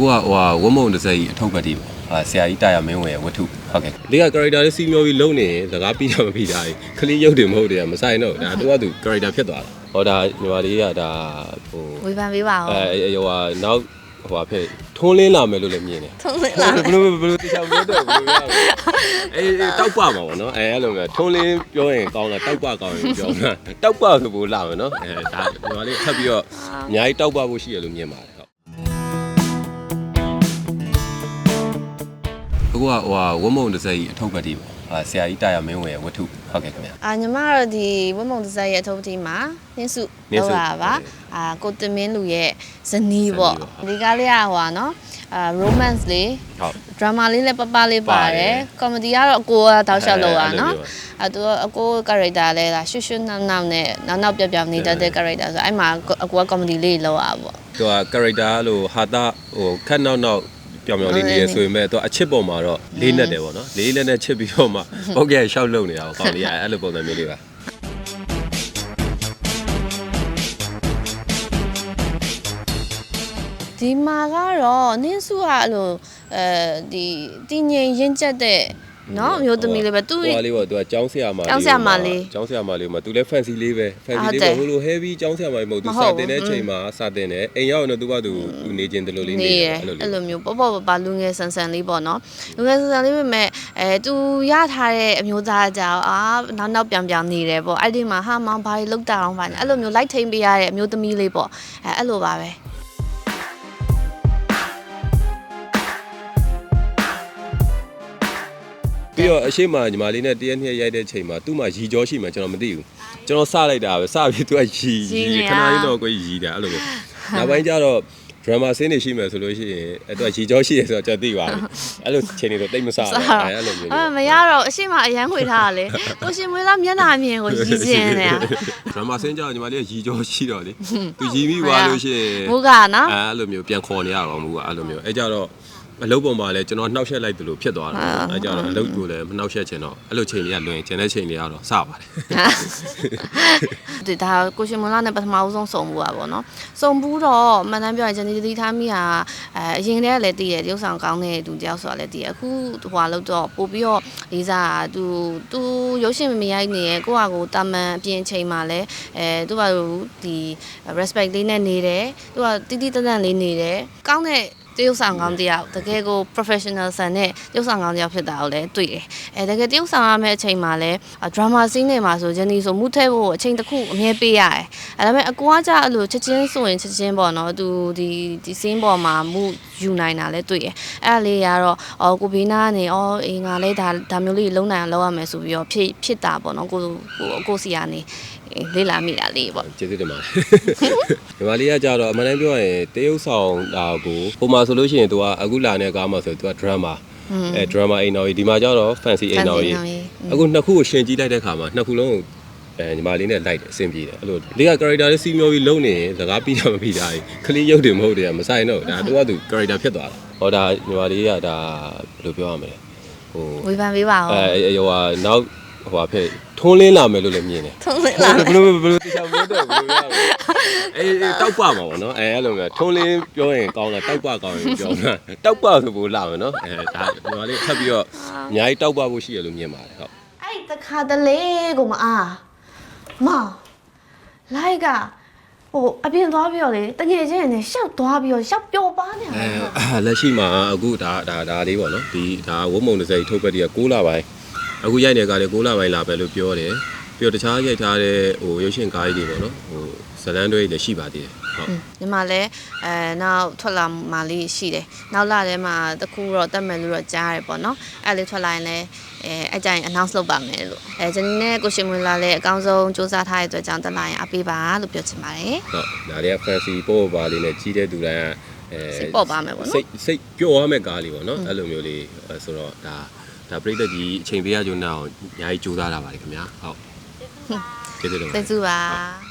အခုကဟိုဟာဝတ်မုံတစ်စက်ကြီးအထုပ်ပတ်တီးပေါ့ဟာဆရာကြီးတာယာမင်းဝင်ရဲ့ဝတ္ထုဟုတ်ကဲ့ဒီက character လေးစီမျောပြီးလုံးနေရင်စကားပြီးတော့မပြီးတာကြီးခလေးရုပ်တယ်မဟုတ်တယ်မဆိုင်တော့ဒါသူကသူ character ဖြစ်သွားတာဟောဒါညီမလေးကဒါဟိုဝေဖန်ပေးပါဦးအဲဟိုဟာနောက်ဟိုဟာဖြစ်ထွန်းလင်းလာမယ်လို့လည်းမြင်တယ်ထုံးလေးလားဘယ်လိုဘယ်လိုတရားမလို့တော့ဘယ်လိုရလဲအေးတောက်ပမှာပေါ့နော်အဲအဲ့လိုမျိုးထွန်းလင်းပြောရင်ကောင်းလားတောက်ပကောင်းရင်ပြောမှာတောက်ပဆိုပို့လာမယ်နော်အဲဒါညီမလေးထပ်ပြီးတော့အများကြီးတောက်ပဖို့ရှိရလို့မြင်ပါတယ် အခုကဟိုဟာဝတ်မုံတစ်စက်ကြီးအထုပ်ပတ်တီးပေါ့ဟာဆရာကြီးတာယာမင်းဝင်ရဲ့ဝတ္ထုဟုတ်ကဲ့ခင်ဗျာ အာညီမကတော့ဒီဝတ်မုံဒီဇိုင်းရဲ့အထုပ်တီမှာနင်းစုနင်းစုလောက်တာပါဟုတ်ကဲ့အာကိုတင်မင်းလူရဲ့ဇနီးပေါ့ဇနီးပေါ့ဒီကားလေးကဟိုဟာနော်အာ romance လေး ဟုတ် drama လေးလည်းပပလေးပါပါတတယ်ယ် comedy ကတော့အကိုကတောက်လျှောက်လောက်တာနော်အဲ့လိုမျိုးအဲသူကအကို character လည်းဒါရှွတ်ရှွတ်နောက်နောက်နဲ့နောက်နောက်ပြောင်ပြောင်နေတတ်တဲ့ character ဆိုအဲ့မှာအကိုက comedy လေးလောက်တာပေါ့ သူက character လို့ဟာတာဟိုခက်နောက်နောက် ပြောင်ပြောင်လေးနေရဆိုရင်မဲ့သူကအချစ်ပေါ်မှာတော့လေးနဲ့တယ်ပေါ့နော်လေးနဲ့နဲ့ချစ်ပြီးတော့မှဟုတ်ကဲ့ရှောက်လုံနေတာပေါ့ကောင်းလေးအဲ့လိုပုံစံမျိုးလေးပါဒီမှာကတော့နင်းစုကအဲ့လိုအဲဒီတည်ငြိမ်ရင့်ကျက်တဲ့ နော်အမျိုးသမီးလေးပဲသူ ဟိုဟာလေးပေါ့သူကကျောင်းဆရာမလေးကျောင်းဆရာမလေးကျောင်းဆရာမလေးမှာသူလည်း fancy လေးပဲ fancy ဟုတ်လေးတယ်ပဲဟိုလို heavy ကျောင်းဆရာမလေးမဟုတ်သူမဟုတ် စာတင်တဲ့ချိန်မှာစာတင်တယ်အိမ်ရောက်ရင်တော့သူကသူသူနေခြင်းတလို့လေးနေနေတရယ်အဲ့အဲ့လိုလေး လိုမျိုးပေါ့ပေါ့ပါပါလူငယ်ဆန်ဆန်လေးပေါ့နော်လူငယ်ဆန်ဆန်လေးပဲမဲ့အဲသူရထားတဲ့အမျိုးသားကြောင့်အာနောက်နောက်ပြောင်ပြောင်နေတယ်ပေါ့အဲ့ဒီမှာဟာမောင်ဘာတွေလောက်တာအောင်ပါညာအဲ့လိုမျိုးလိုက်ထိန်ပေးရတဲ့အမျိုးသမီးလေးပေါ့အဲအဲ့လိုပါပဲ ပြီးတော့အရှိမညီမလေးနဲ့တရက်နှစ်ရက်ရိုက်တဲ့ချိန်မှာသူ့မှာရီကြောရှိမှကျွန်တော်မသိဘူးကျွန်တော်စလိုက်တာပဲစပြီးသူကရီရီရီနေခရဏလေးတော့ကိုရီတာအဲ့လိုပဲနောက်ပိုင်းကျတော့ drama scene တွေရှိမယ်ဆိုလို့ရှိရင်အဲ့တော့ရီကြောရှိရဆိုတော့ကျွန်တော်သိပါပြီအဲ့လိုချိန်တွေတော့တိတ်မဆဘူးအဲ့လိုမျိုးအဲမရတော့အရှိမအရန်ခွေထားတာလေကိုရှင်မွေးသားမျက်နှာမြင်ကိုရည်ကျင်နေတာဒရမာဆင်းကြတော့ညီမလေးကရီကြောရှိတော့လေသူရီမိသွားလို့ရှိရင်မူကနော်အဲအဲ့လိုမျိုးပြန်ခေါ်နေရတော့မူကအဲ့လိုမျိုးအဲကြတော့ အလုပ်ပေါ်မှာလည်းကျွန်တော်နှောက်ယှက်လိုက်တယ်လို့ဖြစ်သွားတာအဲကြတော့အလုပ်ကိုလည်းမနှောက်ယှက်ချင်တော့အဲ့လိုချိန်တွေကလွင်ကျန်တဲ့ချိန်တွေကတော့စပါတယ်ဒီဒါကိုရှင်မွန်လာနဲ့ပထမဦးဆုံးစုံဘူးပါဗောနော်စုံဘူးတော့မှန်တမ်းပြောရင်ဂျန်နီတီထားမိဟာအဲအရင်တည်းကလည်းတည်ရတရုပ်ဆောင်ကောင်းတဲ့သူတယောက်ဆိုတာလည်းတည်ရအခုဟွာလို့တော့ပို့ပြီးတော့လေးစားသူသူရုပ်ရှင်မမရိုက်နေရကိုယ့်ဟာကိုတာမန်အပြင်ချိန်မှာလည်းအဲသူကဒီ respect လေးနဲ့နေတယ်သူကတိတိတတ်တတ်လေးနေတယ်ကောင်းတဲ့ တရုပ်ဆောင်ကောင်းတယောက်တကယ်ကို professional ဆန်တဲ့တရုပ်ဆောင်ကောင်းတယောက်ဖြစ်တာကိုလည်းတွေ့တယ်။အဲတကယ်တရုပ်ဆောင်ရမယ့်အချိန်မှာလည်း drama scene တွေမှာဆိုဂျန်နီဆိုမူးထဲဖို့အချိန်တစ်ခုအမြဲပေးရတယ်။အဲဒါပေမဲ့အကူကကြအဲ့လိုချက်ချင်းဆိုရင်ချက်ချင်းပေါ့နော်သူဒီဒီ scene ပေါ်မှာမူယူနိုင်တာလည်းတွေ့တယ်။အဲ့ဒါလေးကတော့အော်ကိုဘေးနာကနေအော်အေးငါလည်းဒါဒါမျိုးလေးလုံးနိုင်အောင်လုပ်ရမယ်ဆိုပြီးတော့ဖြစ်ဖြစ်တာပေါ့နော်ကိုကိုအကိုစီကနေ လေ့လာမိတာလေးပေါ့ကျေးဇူးတင်ပါတယ်ညီမလေးကကြတော့အမှန်တမ်းပြောရင်တရုပ်ဆောင်တာကိုဟိုမှာဆိုလို့ရှိရင်သူကအခုလာတဲ့ကားမှာဆိုသူက drama အဲ drama အိမ်တော်ကြီးဒီမှာကျတော့ fancy အိမ်တော်ကြီးအခုနှစ်ခုကိုရှင်ကြည့်လိုက်တဲ့ခါမှာနှစ်ခုလုံးကိုအဲညီမလေးနဲ့လိုက်တယ်အဆင်ပြေတယ်အဲ့လိုလေးက character လေးစီမျောပြီးလုံးနေရင်စကားပြီးတော့မပြီးတာကြီးခလေးရုပ်တယ်မဟုတ်တယ်မဆိုင်တော့ဒါသူကသူ character ဖြစ်သွားတာဟောဒါညီမလေးကဒါဘယ်လိုပြောရမလဲဟိုဝေဖန်ပေးပါဦးအဲဟိုဟာနောက် ဟိုဟာဖြစ်ထွန်းလင်းလာမယ်လို့လည်းမြင်တယ်ထုံးလေးလားဘယ်လိုဘယ်လိုတရားမလို့တော့ဘယ်လိုရလဲအေးတောက်ပမှာပေါ့နော်အဲအဲ့လိုမျိုးထွန်းလင်းပြောရင်ကောင်းလားတောက်ပကောင်းရင်ပြောမှာတောက်ပဆိုပို့လာမယ်နော်အဲဒါညီမလေးထပ်ပြီးတော့အများကြီးတောက်ပဖို့ရှိရလို့မြင်ပါတယ်ဟုတ်အဲ့တခါတလေကိုမအားမလိုက်ကဟိုအပြင်သွားပြီးတော့လေတငယ်ချင်းနဲ့ရှောက်သွားပြီးတော့ရှောက်ပျော်ပါနေတယ်အဲလက်ရှိမှာအခုဒါဒါဒါလေးပေါ့နော်ဒီဒါဝုံမုံတစ်စိတ်ထုတ်ပတ်တည်းက6လပိုင်း အခုရိုက်နေကြတယ်6လပိုင်းလာပဲလို့ပြောတယ်ပြီးတော့တခြားရိုက်ထားတဲ့ဟိုရုပ်ရှင်ကားကြီးတွေပေါ့နော်ဟိုဇလန်းတွေလည်းရှိပါသေးတယ်ဟုတ်ဒီမှာလည်းအဲနောက်ထွက်လာမှလေးရှိတယ်နောက်လာထဲမှာတခုတော့တက်မယ်လို့တော့ကြားရတယ်ပေါ့နော်အဲ့လေးထွက်လာရင်လည်းအဲအကြိုင် announce လုပ်ပါမယ်လို့အဲဂျန်နီနဲ့ကိုရှင်မွေလာလည်းအကောင်းဆုံးစူးစမ်းထားတဲ့အတွက်ကြောင့်တက်လာရင်အပေးပါလို့ပြောချင်ပါတယ်ဟုတ်ဒါတွေက fancy ပို့ပါလေးနဲ့ကြီးတဲ့သူတိုင်းကအဲစိတ်ပေါ်ပါမယ်ပေါ့နော်စိတ်စိတ်ပျော်ရမယ့်ကားလေးပေါ့နော်အဲ့လိုမျိုးလေးအဲဆိုတော့ဒါ ဒါပြိတ္တကြီးအချိန်ပေးရကြုံတော့အများကြီးကြိုးစားတာပါတယ်ခင်ဗျာဟုတ်ကျေးဇူးတင်ပါတယ်သိစုပါ